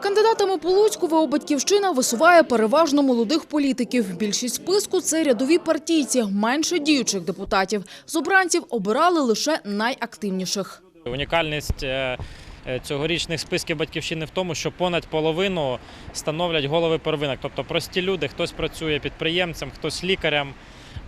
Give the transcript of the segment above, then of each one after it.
Кандидатами по Луцьку Батьківщина висуває переважно молодих політиків. Більшість списку – це рядові партійці, менше діючих депутатів. З обранців обирали лише найактивніших. Унікальність е, е, цьогорічних списків батьківщини в тому, що понад половину становлять голови первинок. Тобто прості люди, хтось працює підприємцем, хтось лікарем,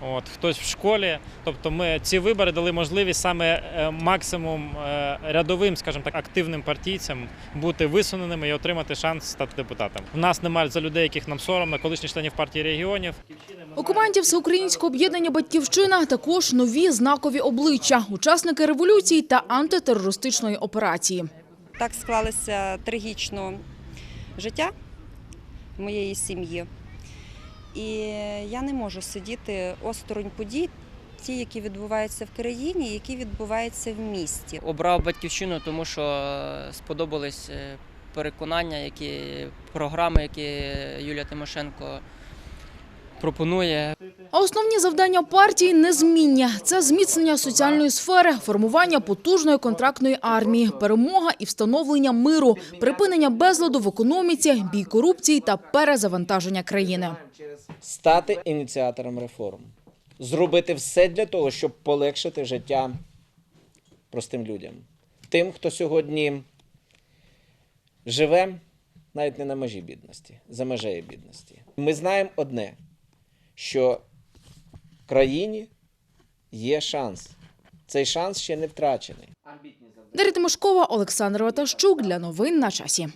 от, хтось в школі. Тобто ми ці вибори дали можливість саме е, максимум е, рядовим, скажімо так, активним партійцям бути висуненими і отримати шанс стати депутатом. У нас немає за людей, яких нам соромно, колишніх членів партії регіонів. У команді Всеукраїнського об'єднання «Батьківщина» також нові знакові обличчя – учасники революції та антитерористичної операції. Так склалося трагічно життя моєї сім'ї. І я не можу сидіти осторонь подій, ті, які відбуваються в країні, які відбуваються в місті. Обрав батьківщину, тому що е, сподобались е, переконання, які програми, які Юлія Тимошенко пропонує. А основні завдання партії незмінні – це зміцнення соціальної сфери, формування потужної контрактної армії, перемога і встановлення миру, припинення безладу в економіці, бій корупції та перезавантаження країни. стати ініціатором реформ, зробити все для того, щоб полегшити життя простим людям, тим, хто сьогодні живе навіть не на межі бідності, за межею бідності. Ми знаємо одне, що країні є шанс. Цей шанс ще не втрачений. Дар'я Тимошкова, Олександр Ватащук. Для новин на часі.